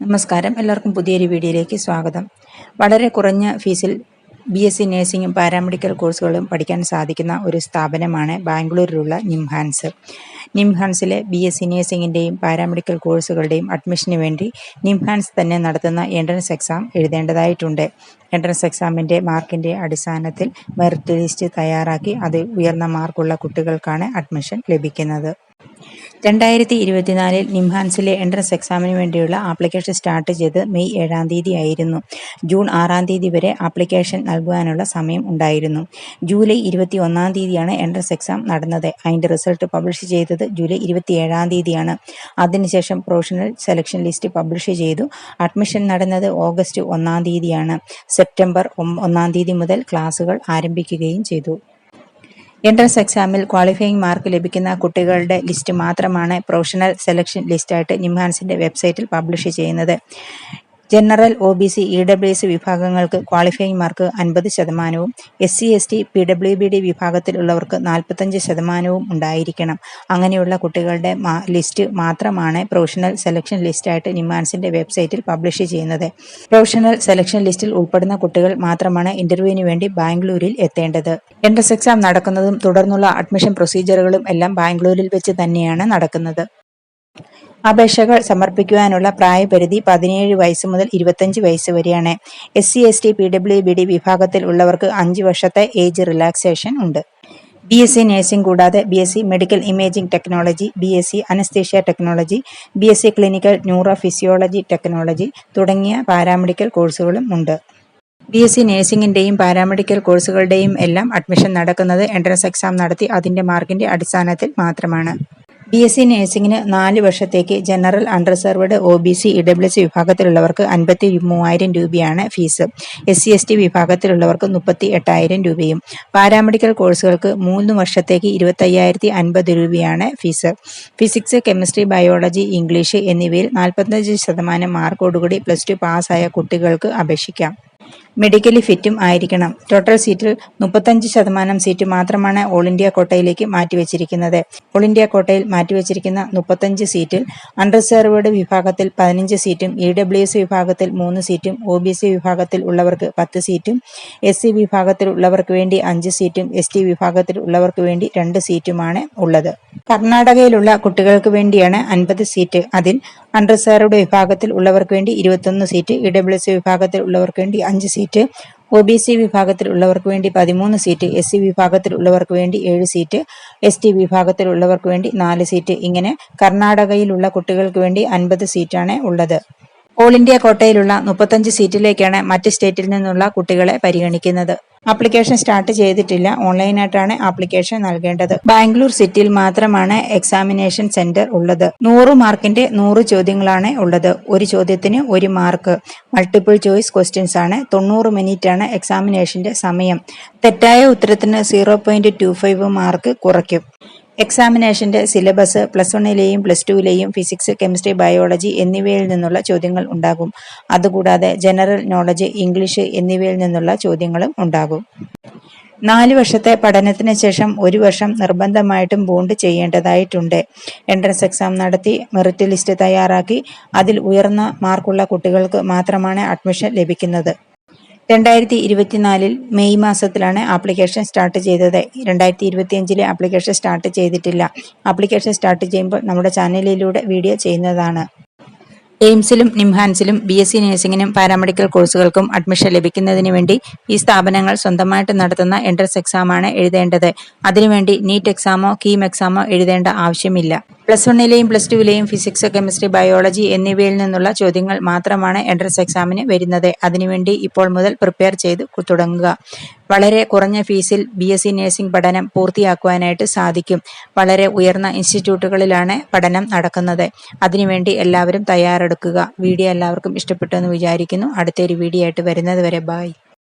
നമസ്കാരം. എല്ലാവർക്കും പുതിയൊരു വീഡിയോയിലേക്ക് സ്വാഗതം. വളരെ കുറഞ്ഞ ഫീസിൽ ബി എസ് സി നഴ്സിംഗും പാരാമെഡിക്കൽ കോഴ്സുകളും പഠിക്കാൻ സാധിക്കുന്ന ഒരു സ്ഥാപനമാണ് ബാംഗ്ലൂരിലുള്ള നിംഹാൻസ്. നിംഹാൻസിലെ ബി എസ് സി നഴ്സിംഗിന്റെയും പാരാമെഡിക്കൽ കോഴ്സുകളുടെയും അഡ്മിഷന് വേണ്ടി നിംഹാൻസ് തന്നെ നടത്തുന്ന എൻട്രൻസ് എക്സാം എഴുതേണ്ടതായിട്ടുണ്ട്. എൻട്രൻസ് എക്സാമിന്റെ മാർക്കിന്റെ അടിസ്ഥാനത്തിൽ മെറിറ്റ് ലിസ്റ്റ് തയ്യാറാക്കി അത് ഉയർന്ന മാർക്കുള്ള കുട്ടികൾക്കാണ് അഡ്മിഷൻ ലഭിക്കുന്നത്. രണ്ടായിരത്തി ഇരുപത്തിനാലിൽ നിംഹാൻസിലെ എൻട്രൻസ് എക്സാമിന് വേണ്ടിയുള്ള ആപ്ലിക്കേഷൻ സ്റ്റാർട്ട് ചെയ്ത് മെയ് ഏഴാം തീയതി ആയിരുന്നു ജൂൺ ആറാം തീയതി വരെ ആപ്ലിക്കേഷൻ നൽകുവാനുള്ള സമയം ഉണ്ടായിരുന്നു. ജൂലൈ ഇരുപത്തി ഒന്നാം തീയതിയാണ് എൻട്രൻസ് എക്സാം നടന്നത്. അതിന്റെ റിസൾട്ട് പബ്ലിഷ് ചെയ്തത് ജൂലൈ ഇരുപത്തി ഏഴാം തീയതിയാണ്. അതിനുശേഷം പ്രൊഫഷണൽ സെലക്ഷൻ ലിസ്റ്റ് പബ്ലിഷ് ചെയ്തു. അഡ്മിഷൻ നടന്നത് ഓഗസ്റ്റ് ഒന്നാം തീയതിയാണ്. സെപ്റ്റംബർ ഒന്നാം തീയതി മുതൽ ക്ലാസുകൾ ആരംഭിക്കുകയും ചെയ്തു. എൻട്രൻസ് എക്സാമിൽ ക്വാളിഫയിങ് മാർക്ക് ലഭിക്കുന്ന കുട്ടികളുടെ ലിസ്റ്റ് മാത്രമാണ് പ്രൊഫഷണൽ സെലക്ഷൻ ലിസ്റ്റായിട്ട് നിംഹാൻസിന്റെ വെബ്സൈറ്റിൽ പബ്ലിഷ് ചെയ്യുന്നത്. General O B C E W S വിഭാഗങ്ങൾക്ക് ക്വാളിഫയിങ് മാർക്ക് അൻപത് ശതമാനവും S C S T P W B D വിഭാഗത്തിലുള്ളവർക്ക് നാൽപ്പത്തഞ്ച് ശതമാനവും ഉണ്ടായിരിക്കണം. അങ്ങനെയുള്ള കുട്ടികളുടെ ലിസ്റ്റ് മാത്രമാണ് പ്രൊഫഷണൽ സെലക്ഷൻ ലിസ്റ്റായിട്ട് നിമാൻസിന്റെ വെബ്സൈറ്റിൽ പബ്ലിഷ് ചെയ്യുന്നത്. പ്രൊഫഷണൽ സെലക്ഷൻ ലിസ്റ്റിൽ ഉൾപ്പെടുന്ന കുട്ടികൾ മാത്രമാണ് ഇന്റർവ്യൂവിന് വേണ്ടി ബാംഗ്ലൂരിൽ എത്തേണ്ടത്. എൻട്രൻസ് എക്സാം നടക്കുന്നതും തുടർന്നുള്ള അഡ്മിഷൻ പ്രൊസീജിയറുകളും എല്ലാം ബാംഗ്ലൂരിൽ വെച്ച് തന്നെയാണ് നടക്കുന്നത്. അപേക്ഷകൾ സമർപ്പിക്കുവാനുള്ള പ്രായപരിധി പതിനേഴ് വയസ്സ് മുതൽ ഇരുപത്തഞ്ച് വയസ്സ് വരെയാണ്. S C S T P W B D വിഭാഗത്തിൽ ഉള്ളവർക്ക് അഞ്ച് വർഷത്തെ ഏജ് റിലാക്സേഷൻ ഉണ്ട്. ബി എസ് സി നഴ്സിംഗ് കൂടാതെ B S C medical imaging technology B S C anaesthesia technology B S C clinical neurophysiology technology തുടങ്ങിയ paramedical കോഴ്സുകളും ഉണ്ട്. B S C നഴ്സിംഗിന്റെയും പാരാമെഡിക്കൽ കോഴ്സുകളുടെയും എല്ലാം അഡ്മിഷൻ നടക്കുന്നത് എൻട്രൻസ് എക്സാം നടത്തി അതിന്റെ മാർക്കിന്റെ അടിസ്ഥാനത്തിൽ മാത്രമാണ്. ബി എസ് സി നഴ്സിംഗിന് നാല് വർഷത്തേക്ക് general under unreserved O B C E W S വിഭാഗത്തിലുള്ളവർക്ക് അൻപത്തി മൂവായിരം രൂപയാണ് fees. S C S T വിഭാഗത്തിലുള്ളവർക്ക് മുപ്പത്തി എട്ടായിരം രൂപയും. പാരാമെഡിക്കൽ കോഴ്സുകൾക്ക് മൂന്ന് വർഷത്തേക്ക് ഇരുപത്തയ്യായിരത്തി അൻപത് രൂപയാണ് fees. Physics chemistry biology English എന്നിവയിൽ നാൽപ്പത്തഞ്ച് ശതമാനം മാർക്കോടുകൂടി പ്ലസ് ടു പാസ്സായ കുട്ടികൾക്ക് അപേക്ഷിക്കാം. മെഡിക്കലി ഫിറ്റും ആയിരിക്കണം. ടോട്ടൽ സീറ്റിൽ മുപ്പത്തഞ്ച് ശതമാനം സീറ്റ് മാത്രമാണ് ഓൾ ഇന്ത്യ കോട്ടയിലേക്ക് മാറ്റിവെച്ചിരിക്കുന്നത്. ഓൾ ഇന്ത്യ കോട്ടയിൽ മാറ്റിവെച്ചിരിക്കുന്ന മുപ്പത്തഞ്ച് സീറ്റിൽ അൺറിസർവ്ഡ് വിഭാഗത്തിൽ പതിനഞ്ച് സീറ്റും ഇ ഡബ്ല്യു എസ് വിഭാഗത്തിൽ മൂന്ന് സീറ്റും ഒ ബി സി വിഭാഗത്തിൽ ഉള്ളവർക്ക് പത്ത് സീറ്റും എസ് സി വിഭാഗത്തിൽ ഉള്ളവർക്ക് വേണ്ടി അഞ്ച് സീറ്റും എസ് ടി വിഭാഗത്തിൽ ഉള്ളവർക്ക് വേണ്ടി രണ്ട് സീറ്റുമാണ് ഉള്ളത്. കർണാടകയിലുള്ള കുട്ടികൾക്ക് വേണ്ടിയാണ് അൻപത് സീറ്റ്. അതിൽ അൺറിസർവ്ഡ് വിഭാഗത്തിൽ ഉള്ളവർക്ക് വേണ്ടി ഇരുപത്തൊന്ന് സീറ്റ് ഇ ഡബ്ല്യു എസ് വിഭാഗത്തിൽ ഉള്ളവർക്ക് വേണ്ടി അഞ്ച് സീറ്റ്. ഒ ബി സി വിഭാഗത്തിൽ ഉള്ളവർക്ക് വേണ്ടി പതിമൂന്ന് സീറ്റ് എസ് സി വിഭാഗത്തിൽ ഉള്ളവർക്ക് വേണ്ടി ഏഴ് സീറ്റ് എസ് ടി വിഭാഗത്തിൽ ഉള്ളവർക്ക് വേണ്ടി നാല് സീറ്റ്. ഇങ്ങനെ കർണാടകയിലുള്ള കുട്ടികൾക്ക് വേണ്ടി അൻപത് സീറ്റാണ് ഉള്ളത്. ഓൾ ഇന്ത്യ കോട്ടയിലുള്ള മുപ്പത്തഞ്ച് സീറ്റിലേക്കാണ് മറ്റ് സ്റ്റേറ്റിൽ നിന്നുള്ള കുട്ടികളെ പരിഗണിക്കുന്നത്. ആപ്ലിക്കേഷൻ സ്റ്റാർട്ട് ചെയ്തിട്ടില്ല. ഓൺലൈനായിട്ടാണ് ആപ്ലിക്കേഷൻ നൽകേണ്ടത്. ബാംഗ്ലൂർ സിറ്റിയിൽ മാത്രമാണ് എക്സാമിനേഷൻ സെന്റർ ഉള്ളത്. നൂറ് മാർക്കിന്റെ നൂറ് ചോദ്യങ്ങളാണ് ഉള്ളത്. ഒരു ചോദ്യത്തിന് ഒരു മാർക്ക് മൾട്ടിപ്പിൾ ചോയ്സ് ക്വസ്റ്റ്യൻസ് ആണ്. തൊണ്ണൂറ് മിനിറ്റ് ആണ് എക്സാമിനേഷന്റെ സമയം. തെറ്റായ ഉത്തരത്തിന് zero point two five mark കുറയ്ക്കും. എക്സാമിനേഷന്റെ സിലബസ് പ്ലസ് വണ്ണിലെയും പ്ലസ് ടുവിലെയും ഫിസിക്സ് കെമിസ്ട്രി ബയോളജി എന്നിവയിൽ നിന്നുള്ള ചോദ്യങ്ങൾ ഉണ്ടാകും. അതുകൂടാതെ ജനറൽ നോളജ് ഇംഗ്ലീഷ് എന്നിവയിൽ നിന്നുള്ള ചോദ്യങ്ങളും ഉണ്ടാകും. നാല് വർഷത്തെ പഠനത്തിന് ശേഷം ഒരു വർഷം നിർബന്ധമായിട്ടും ബോണ്ട് ചെയ്യേണ്ടതായിട്ടുണ്ട്. എൻട്രൻസ് എക്സാം നടത്തി മെറിറ്റ് ലിസ്റ്റ് തയ്യാറാക്കി അതിൽ ഉയർന്ന മാർക്കുള്ള കുട്ടികൾക്ക് മാത്രമാണ് അഡ്മിഷൻ ലഭിക്കുന്നത്. രണ്ടായിരത്തി ഇരുപത്തിനാലിൽ മെയ് മാസത്തിലാണ് ആപ്ലിക്കേഷൻ സ്റ്റാർട്ട് ചെയ്തത്. രണ്ടായിരത്തി ഇരുപത്തിയഞ്ചിലെ ആപ്ലിക്കേഷൻ സ്റ്റാർട്ട് ചെയ്തിട്ടില്ല. ആപ്ലിക്കേഷൻ സ്റ്റാർട്ട് ചെയ്യുമ്പോൾ നമ്മുടെ ചാനലിലൂടെ വീഡിയോ ചെയ്യുന്നതാണ്. എയിംസിലും നിംഹാൻസിലും ബി എസ് സി നഴ്സിംഗിനും പാരാമെഡിക്കൽ കോഴ്സുകൾക്കും അഡ്മിഷൻ ലഭിക്കുന്നതിന് വേണ്ടി ഈ സ്ഥാപനങ്ങൾ സ്വന്തമായിട്ട് നടത്തുന്ന എൻട്രൻസ് എക്സാമാണ് എഴുതേണ്ടത്. അതിനുവേണ്ടി നീറ്റ് എക്സാമോ കീം എക്സാമോ എഴുതേണ്ട ആവശ്യമില്ല. പ്ലസ് വണ്ണിലെയും പ്ലസ് ടുവിലെയും ഫിസിക്സ് കെമിസ്ട്രി ബയോളജി എന്നിവയിൽ നിന്നുള്ള ചോദ്യങ്ങൾ മാത്രമാണ് എൻട്രൻസ് എക്സാമിന് വരുന്നത്. അതിനുവേണ്ടി ഇപ്പോൾ മുതൽ പ്രിപ്പയർ ചെയ്ത് തുടങ്ങുക. വളരെ കുറഞ്ഞ ഫീസിൽ ബി എസ് സി നഴ്സിംഗ് പഠനം പൂർത്തിയാക്കുവാനായിട്ട് സാധിക്കും. വളരെ ഉയർന്ന ഇൻസ്റ്റിറ്റ്യൂട്ടുകളിലാണ് പഠനം നടക്കുന്നത്. അതിനുവേണ്ടി എല്ലാവരും തയ്യാറെടുക്കുക. വീഡിയോ എല്ലാവർക്കും ഇഷ്ടപ്പെട്ടു എന്ന് വിചാരിക്കുന്നു. അടുത്തൊരു വീഡിയോ ആയിട്ട് വരുന്നത് വരെ ബായ്